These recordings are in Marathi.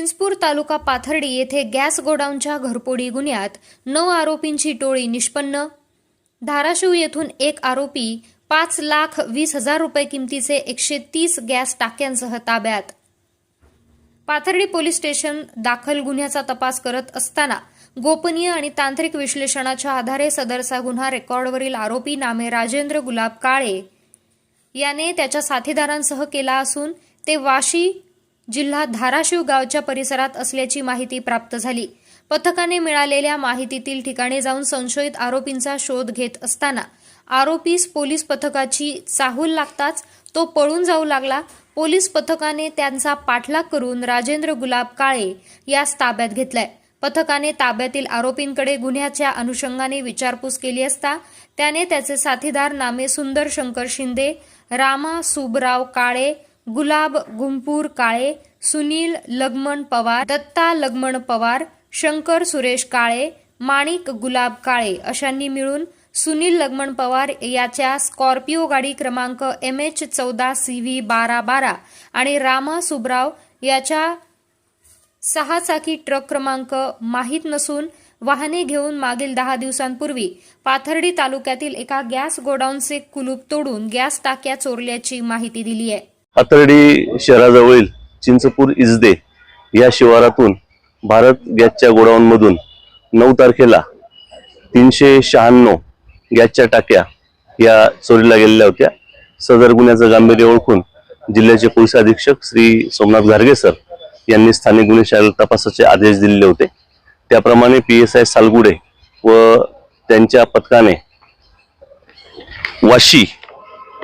चिंचपूर तालुका पाथर्डी येथे गॅस गोडाऊनच्या घरपोडी गुन्ह्यात नऊ आरोपींची टोळी निष्पन्न. धाराशिव येथून एक आरोपी पाच लाख वीस हजार रुपये किमतीचे एकशे तीस गॅस टाक्यांसह ताब्यात. पाथर्डी पोलीस स्टेशन दाखल गुन्ह्याचा तपास करत असताना गोपनीय आणि तांत्रिक विश्लेषणाच्या आधारे सदरचा गुन्हा रेकॉर्डवरील आरोपी नामे राजेंद्र गुलाब काळे याने त्याच्या साथीदारांसह केला असून ते वाशी जिल्हा धाराशिव गावच्या परिसरात असल्याची माहिती प्राप्त झाली. पथकाने मिळालेल्या माहितीतील ठिकाणी जाऊन संशयित आरोपींचा शोध घेत असताना आरोपीस पोलीस पथकाची चाहूल लागताच तो पळून जाऊ लागला. पोलीस पथकाने त्यांचा पाठलाग करून राजेंद्र गुलाब काळे यास ताब्यात घेतलाय. पथकाने ताब्यातील आरोपींकडे गुन्ह्याच्या अनुषंगाने विचारपूस केली असता त्याने त्याचे साथीदार नामे सुंदर शंकर शिंदे रामा सुबराव काळे गुलाब गुंपूर काळे सुनील लगमण पवार दत्ता लगमण पवार शंकर सुरेश काळे माणिक गुलाब काळे अशांनी मिळून सुनील लगमण पवार याच्या स्कॉर्पिओ गाडी क्रमांक एम एच चौदा सी व्ही बारा बारा आणि रामा सुबराव याच्या सहा चाकी ट्रक क्रमांक माहीत नसून वाहने घेऊन मागील दहा दिवसांपूर्वी पाथर्डी तालुक्यातील एका गॅस गोडाऊनचे कुलूप तोडून गॅस टाक्या चोरल्याची माहिती दिली आहे हातर्डी शहराजवळील चिंचपूर इजदे या शिवारातून भारत गॅसच्या गोडाऊनमधून नऊ तारखेला तीनशे शहाण्णव गॅसच्या टाक्या या चोरीला गेलेल्या होत्या. सदर गुन्ह्याचं गांभीर्य ओळखून जिल्ह्याचे पोलीस अधीक्षक श्री सोमनाथ घारगे सर यांनी स्थानिक गुन्हे शाळेला तपासाचे आदेश दिलेले होते. त्याप्रमाणे पी एस आय सालगुडे व त्यांच्या पथकाने वाशी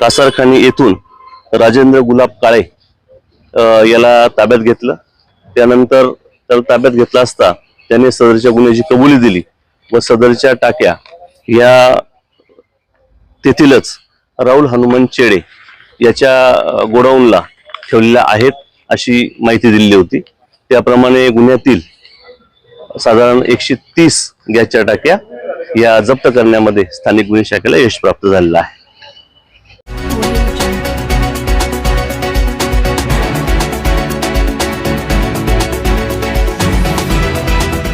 कासारखानी येथून राजेंद्र गुलाब काळे याला ताब्यात घेतलं. त्यानंतर त्याला ताब्यात घेतला असता त्याने सदरच्या गुन्ह्याची कबुली दिली व सदरच्या टाक्या या तेथीलच राहुल हनुमान चेडे याच्या गोडाऊनला ठेवलेल्या आहेत अशी माहिती दिलेली होती. त्याप्रमाणे गुन्ह्यातील साधारण एकशे तीस गॅसच्या टाक्या या जप्त करण्यामध्ये स्थानिक गुन्हे शाखेला यश प्राप्त झालेलं आहे.